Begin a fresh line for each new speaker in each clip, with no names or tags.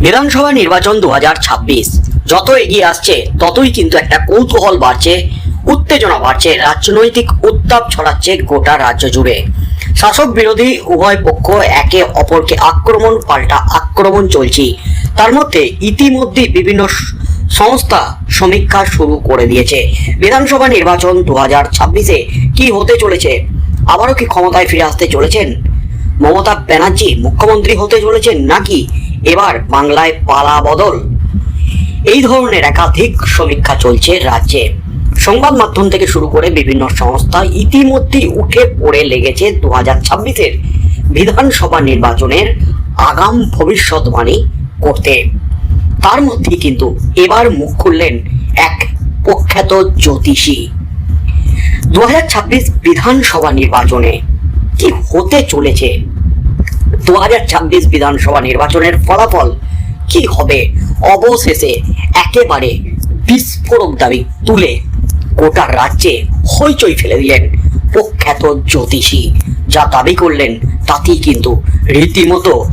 বিধানসভা নির্বাচন দু হাজার ছাব্বিশ। যত এগিয়ে আসছে, ততই কিন্তু একটা কৌতূহল বাড়ছে, উত্তেজনা বাড়ছে, রাজনৈতিক উত্তাপ ছড়াচ্ছে গোটা রাজ্য জুড়ে। শাসক বিরোধী উভয় পক্ষ একে অপরকে আক্রমণ, পাল্টা আক্রমণ চলছে। তার মধ্যে ইতিমধ্যে বিভিন্ন সংস্থা সমীক্ষা শুরু করে দিয়েছে। বিধানসভা নির্বাচন দু হাজার ছাব্বিশে কি হতে চলেছে? আবারও কি ক্ষমতায় ফিরে আসতে চলেছেন? মমতা ব্যানার্জি মুখ্যমন্ত্রী হতে চলেছেন নাকি এবার বাংলায় পালা বদল। এই ধরনের একাধিক সমীক্ষা চলছে রাজ্যে। সংবাদ মাধ্যম থেকে শুরু করে বিভিন্ন সংস্থা ইতিমধ্যেই উঠে পড়ে লেগেছে দু হাজার ছাব্বিশের বিধানসভা নির্বাচনের আগাম ভবিষ্যৎবাণী করতে। তার মধ্যে কিন্তু এবার মুখ খুললেন এক প্রখ্যাত জ্যোতিষী। দু হাজার ছাব্বিশ বিধানসভা নির্বাচনে কি হতে চলেছে দু বিধানসভা নির্বাচনের ফলাফল কি হবে? অবশেষে একেবারে বিস্ফোরক দাবি তুলে গোটা রাজ্যে হইচই ফেলে দিলেন প্রখ্যাত জ্যোতিষী। যা দাবি করলেন, তাতেই কিন্তু রীতিমতো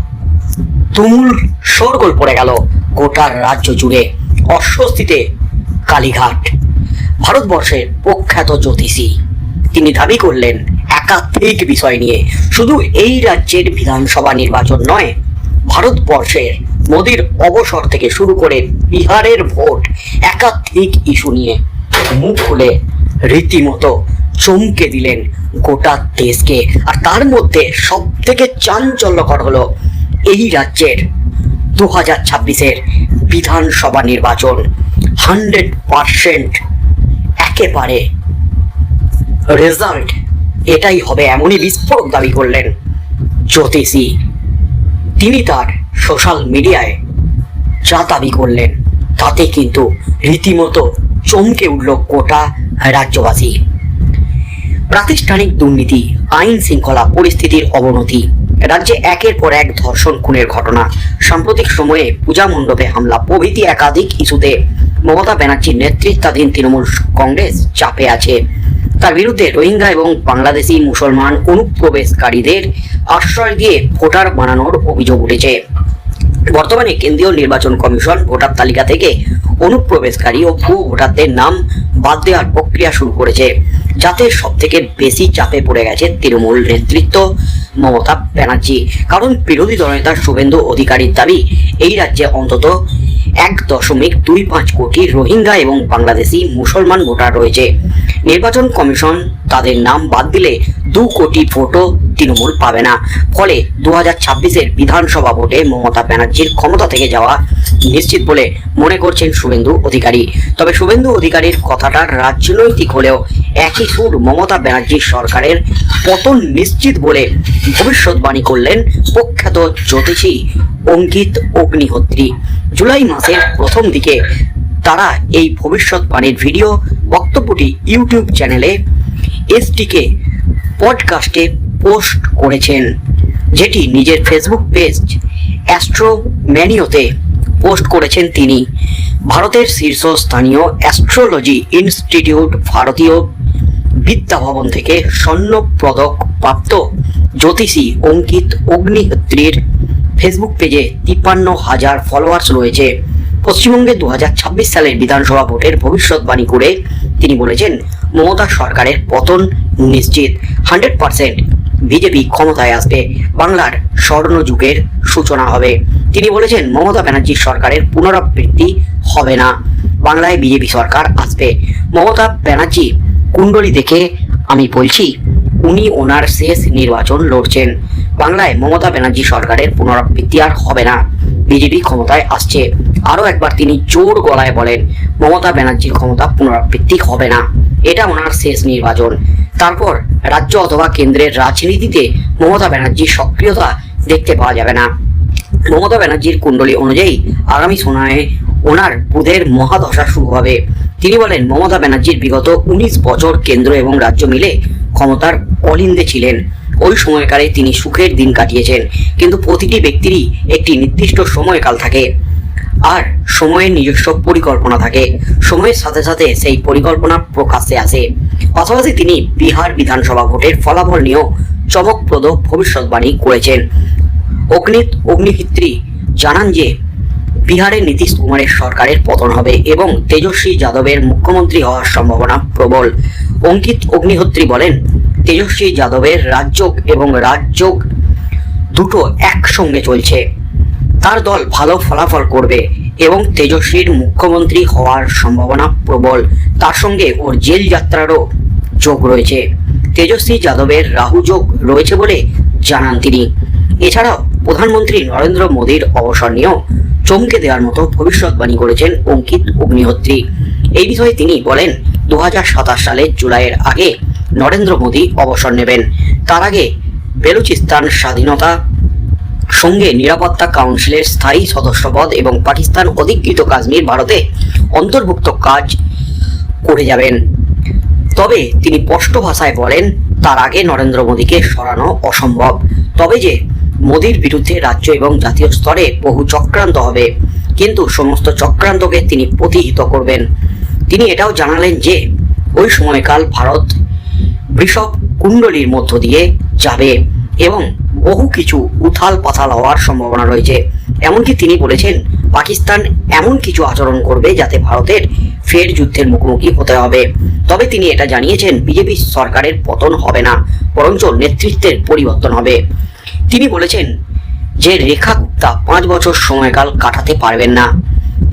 তুমুল শোরগোল পড়ে গেল গোটা রাজ্য জুড়ে অস্বস্তিতে কালীঘাট। ভারতবর্ষের প্রখ্যাত জ্যোতিষী, তিনি দাবি করলেন একাধিক বিষয় নিয়ে। শুধু এই রাজ্যের বিধানসভা নির্বাচন নয়, ভারতবর্ষের মোদীর অবসর থেকে শুরু করে বিহারের ভোট একাধিক ইস্যু নিয়ে মুখ খুলে রীতিমতো চমকে দিলেন গোটা দেশকে। আর তার মধ্যে সব থেকে চাঞ্চল্যকর হলো এই রাজ্যের দু হাজার ছাব্বিশের বিধানসভা নির্বাচন। হান্ড্রেড পারসেন্ট একেবারে রেজাল্ট এটাই হবে এমনই বিস্ফোরক দাবি করলেন জ্যোতিষী। তিনি তার সোশ্যাল মিডিয়ায় যা দাবি করলেন, তাতে কিন্তু রীতিমতো চমকে উঠল গোটা রাজ্যবাসী। প্রাতিষ্ঠানিক দুর্নীতি, আইন শৃঙ্খলা পরিস্থিতির অবনতি, রাজ্যে একের পর এক ধর্ষণ, খুনের ঘটনা, সাম্প্রতিক সময়ে পূজা মণ্ডপে হামলা, প্রভৃতি একাধিক ইস্যুতে মমতা ব্যানার্জির নেতৃত্বাধীন তৃণমূল কংগ্রেস চাপে আছে। তার বিরুদ্ধে রোহিঙ্গা এবং বাংলাদেশি মুসলমান অনুপ্রবেশকারীদের আশ্রয় দিয়ে ভোটার বানানোর অভিযোগ উঠেছে। বর্তমানে কেন্দ্রীয় নির্বাচন কমিশন ভোটার তালিকা থেকে অনুপ্রবেশকারী ও ভুয়ো ভোটারদের নাম বাদ দেওয়ার প্রক্রিয়া শুরু করেছে, যাতে সব থেকে বেশি চাপে পড়ে গেছে তৃণমূল নেতৃত্ব মমতা ব্যানার্জি। কারণ বিরোধী দলনেতা শুভেন্দু অধিকারীর দাবি, এই রাজ্যে অন্তত এক দশমিক দুই পাঁচ কোটি রোহিঙ্গা এবং বাংলাদেশি মুসলমান ভোটার রয়েছে। নির্বাচন কমিশন তাদের নাম বাদ দিলে দু কোটি ভোটও তৃণমূল পাবে না। ফলে দু হাজার ছাব্বিশের বিধানসভা ভোটে মমতা ব্যানার্জির ক্ষমতা থেকে যাওয়া নিশ্চিত বলে মনে করছেন শুভেন্দু অধিকারী। তবে শুভেন্দু অধিকারীর কথাটা রাজনৈতিক হলেও একই সুর মমতা ব্যানার্জির সরকারের পতন নিশ্চিত বলে ভবিষ্যৎবাণী করলেন প্রখ্যাত জ্যোতিষী অঙ্কিত অগ্নিহোত্রী। জুলাই মাসের প্রথম দিকে তারা এই ভবিষ্যৎবাণীর ভিডিও বক্তব্যটি ইউটিউব চ্যানেলে এসটিকে পডকাস্টে পোস্ট করেছেন, যেটি নিজের ফেসবুক পেজ অ্যাস্ট্রো ম্যানিওতে পোস্ট করেছেন তিনি। ভারতের শীর্ষস্থানীয় অ্যাস্ট্রোলজি ইনস্টিটিউট ভারতীয় বিদ্যা ভবন থেকে স্বর্ণ পদক প্রাপ্ত জ্যোতিষী অঙ্কিত অগ্নিহোত্রীর ফেসবুক পেজে তিপ্পান্ন হাজার ফলোয়ার্স রয়েছে। পশ্চিমবঙ্গে দু হাজার ছাব্বিশ সালের বিধানসভা ভোটের ভবিষ্যৎবাণী করে তিনি বলেছেন, মমতা সরকারের পতন নিশ্চিত। হান্ড্রেড পার্সেন্ট বিজেপি ক্ষমতায় আসবে। বাংলার স্বর্ণ যুগের সূচনা হবে। তিনি বলেছেন, মমতা ব্যানার্জির সরকারের পুনরাবৃত্তি হবে না। বাংলায় বিজেপি সরকার আসবে। মমতা ব্যানার্জি কুণ্ডলী দেখে আমি বলছি, উনি ওনার শেষ নির্বাচন লড়ছেন। বাংলায় মমতা ব্যানার্জি সরকারের পুনরাবৃত্তি আর হবে না। বিজেপি ক্ষমতায় আসছে। আরও একবার তিনি জোর গলায় বলেন, মমতা ব্যানার্জির ক্ষমতা পুনরাবৃত্তি হবে না। এটা ওনার শেষ নির্বাচন। তারপর রাজ্য অথবা কেন্দ্রের রাজনীতিতে মমতা ব্যানার্জির সক্রিয়তা দেখতে পাওয়া যাবে না। মমতা ব্যানার্জির কুণ্ডলী অনুযায়ী আগামী সময়ে ওনার বুধের মহাদশা শুরু হবে। তিনি বলেন, মমতা ব্যানার্জির বিগত উনিশ বছর কেন্দ্র এবং রাজ্য মিলে ক্ষমতার অলিন্দে ছিলেন। ওই সময়কালে তিনি সুখের দিন কাটিয়েছেন, কিন্তু প্রতিটি ব্যক্তিরই একটি নির্দিষ্ট সময়কাল থাকে। আর সময়ের নিজস্ব পরিকল্পনা থাকে। সময়ের সাথে সাথে সেই পরিকল্পনা প্রকাশ্যে আসে। পাশাপাশি তিনি বিহার বিধানসভা ভোটের ফলাফল নিয়েও চমকপ্রদ ভবিষ্যৎবাণী করেছেন। অগ্নিত অগ্নিহিত্রী জানান যে বিহারে নীতিশ কুমারের সরকারের পতন হবে এবং তেজস্বী যাদবের মুখ্যমন্ত্রী হওয়ার সম্ভাবনা প্রবল। অঙ্কিত অগ্নিহোত্রী বলেন, তেজস্বী যাদবের রাজযোগ এবং রাজযোগ দুটো একসঙ্গে চলছে। তার দল ভালো ফলাফল করবে। এবং তেজস্বীর মুখ্যমন্ত্রী হওয়ার সম্ভাবনা প্রবল। তার সঙ্গে ওর জেল যাত্রারও যোগ রয়েছে। তেজস্বী যাদবের রাহু যোগ রয়েছে বলে জানান তিনি। এছাড়াও প্রধানমন্ত্রী নরেন্দ্র মোদীর অবসর নিয়েও চমকে দেওয়ার মতো ভবিষ্যৎবাণী করেছেন অঙ্কিত অগ্নিহোত্রী। এই বিষয়ে তিনি বলেন দু হাজার সাতাশ সালের জুলাইয়ের আগে নরেন্দ্র মোদী অবসর নেবেন। তার আগে বেলুচিস্তান স্বাধীনতা সঙ্গে নিরাপত্তা কাউন্সিলের স্থায়ী সদস্যপদ এবং পাকিস্তান অধিকৃত কাশ্মীর ভারতে অন্তর্ভুক্ত কাজ করে যাবেন। তবে তিনি স্পষ্ট ভাষায় বলেন, তার আগে নরেন্দ্র মোদীকে সরানো অসম্ভব। তবে যে মোদীর বিরুদ্ধে রাজ্য এবং জাতীয় স্তরে বহু চক্রান্ত হবে, কিন্তু সমস্ত চক্রান্তকে তিনি প্রতিহিত করবেন। তিনি এটাও জানালেন যে, ওই সময়কাল ভারত বৃষভ কুণ্ডলীর মধ্য দিয়ে যাবে এবং বহু কিছু উথাল পাথাল হওয়ার সম্ভাবনা রয়েছে। এমনকি তিনি বলেছেন, পাকিস্তান এমন কিছু আচরণ করবে যাতে ভারতের ফের যুদ্ধের মুখোমুখি হতে হবে। তবে তিনি এটা জানিয়েছেন, বিজেপি সরকারের পতন হবে না, বরঞ্চ নেতৃত্বের পরিবর্তন হবে। তিনি বলেছেন, যে রেখা গুপ্তা পাঁচ বছর সময়কাল কাটাতে পারবেন না।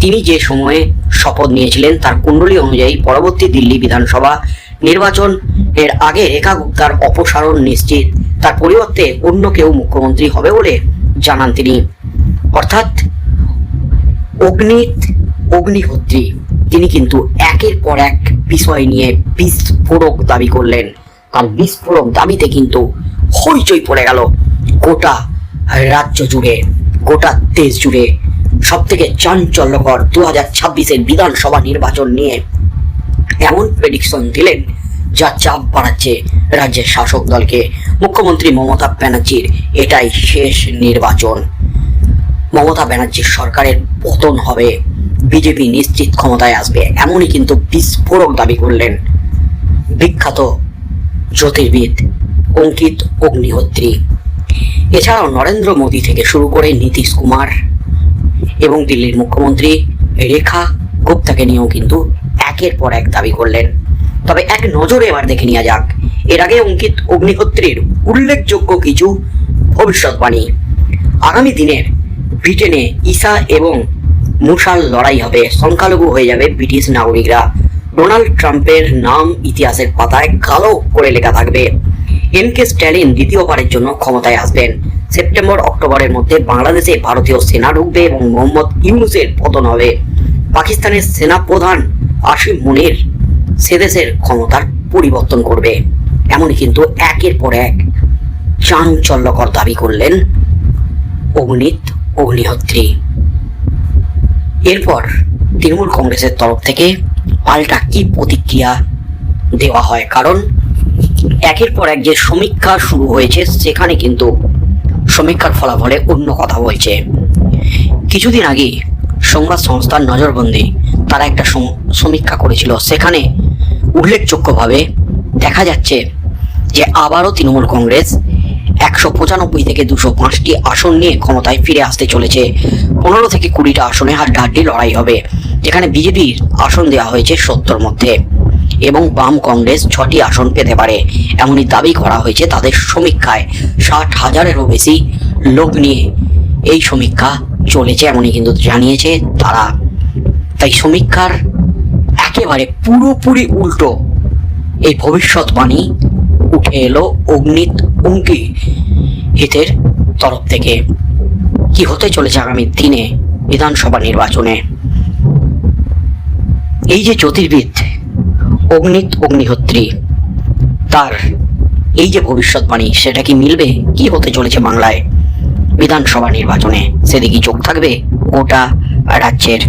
তিনি যে সময়ে শপথ নিয়েছিলেন, তার কুণ্ডলী অনুযায়ী পরবর্তী দিল্লি বিধানসভা নির্বাচন, এর আগে রেখা গুপ্তার অপসারণ নিশ্চিত। তার পরিবর্তে অন্য কেউ মুখ্যমন্ত্রী হবে বলে জানান তিনি। অর্থাৎ অগ্নিত অগ্নিহোত্রী, তিনি কিন্তু একের পর এক বিষয় নিয়ে বিস্ফোরক দাবি করলেন। তার বিস্ফোরক দাবিতে কিন্তু হইচই পড়ে গেল গোটা রাজ্য জুড়ে, গোটা দেশ জুড়ে। সব থেকে চাঞ্চল্যকর দু হাজার ছাব্বিশের বিধানসভা নির্বাচন নিয়ে এমন প্রেডিকশন দিলেন যা চাপ বাড়াচ্ছে রাজ্যের শাসক দলকে। মুখ্যমন্ত্রী মমতা ব্যানার্জির এটাই শেষ নির্বাচন। মমতা ব্যানার্জির সরকারের পতন হবে। বিজেপি নিশ্চিত ক্ষমতায় আসবে, এমনই কিন্তু বিস্ফোরক দাবি করলেন বিখ্যাত জ্যোতির্বিদ অঙ্কিত অগ্নিহোত্রী। এছাড়াও নরেন্দ্র মোদী থেকে শুরু করে নীতিশ কুমার এবং দিল্লির মুখ্যমন্ত্রী রেখা গুপ্তাকে নিয়েও কিন্তু একের পর এক দাবি করলেন। তবে এক নজরে এবার দেখে নেওয়া যাক। এর আগে অঙ্কিত অগ্নিহোত্রীর উল্লেখযোগ্য কিছু ভবিষ্যৎবাণী। আগামী দিনের ব্রিটেনে ঈসা এবং মুসাল লড়াই হবে। সংখ্যালঘু হয়ে যাবে ব্রিটিশ নাগরিকরা। ডোনাল্ড ট্রাম্পের নাম ইতিহাসের পাতায় কালো করে লেখা থাকবে। এম কে স্ট্যালিন দ্বিতীয়বারের জন্য ক্ষমতায় আসবেন। সেপ্টেম্বর, অক্টোবরের মধ্যে বাংলাদেশে ভারতীয় সেনা ঢুকবে এবং মোহাম্মদ ইউনুসের পতন হবে। পাকিস্তানের সেনা প্রধান আসিম মুনির সে দেশের ক্ষমতার পরিবর্তন করবে। এমনই কিন্তু একের পর এক চাঞ্চল্যকর দাবি করলেন অগ্নিত অগ্নিহোত্রী। এরপর তৃণমূল কংগ্রেসের তরফ থেকে পাল্টা কি প্রতিক্রিয়া দেওয়া হয়? কারণ একের পর এক যে সমীক্ষা শুরু হয়েছে, সেখানে কিন্তু সমীক্ষার ফলাফলে অন্য কথা বলছে। কিছুদিন আগে সংবাদ সংস্থার নজরবন্দি তারা একটা সমীক্ষা করেছিল। সেখানে উল্লেখযোগ্যভাবে দেখা যাচ্ছে যে আবারও তৃণমূল কংগ্রেস একশো পঁচানব্বই থেকে দুশো পাঁচটি আসন নিয়ে ক্ষমতায় ফিরে আসতে চলেছে। পনেরো থেকে কুড়িটা আসনে হাড্ডাহাড্ডি লড়াই হবে, যেখানে বিজেপির আসন দেওয়া হয়েছে সত্তর মধ্যে এবং বাম কংগ্রেস ছটি আসন পেতে পারে। এমনই দাবি করা হয়েছে তাদের সমীক্ষায়। ষাট হাজারেরও বেশি লোক নিয়ে এই সমীক্ষা চলেছে, এমনই কিন্তু জানিয়েছে তারা। তাই সমীক্ষার একেবারে পুরোপুরি উল্টো। এই ভবিষ্যৎবাণী উঠে এলো অগ্নিত অঙ্কি হিতের তরফ থেকে। কি হতে চলেছে আগামী দিনে বিধানসভা নির্বাচনে? এই যে জ্যোতির্বিদ অগ্নিত অগ্নিহোত্রী, তার এই যে ভবিষ্যৎবাণী, সেটা কি মিলবে? কি হতে চলেছে বাংলায় বিধানসভা নির্বাচনে? সেদিকে চোখ থাকবে গোটা রাজ্যের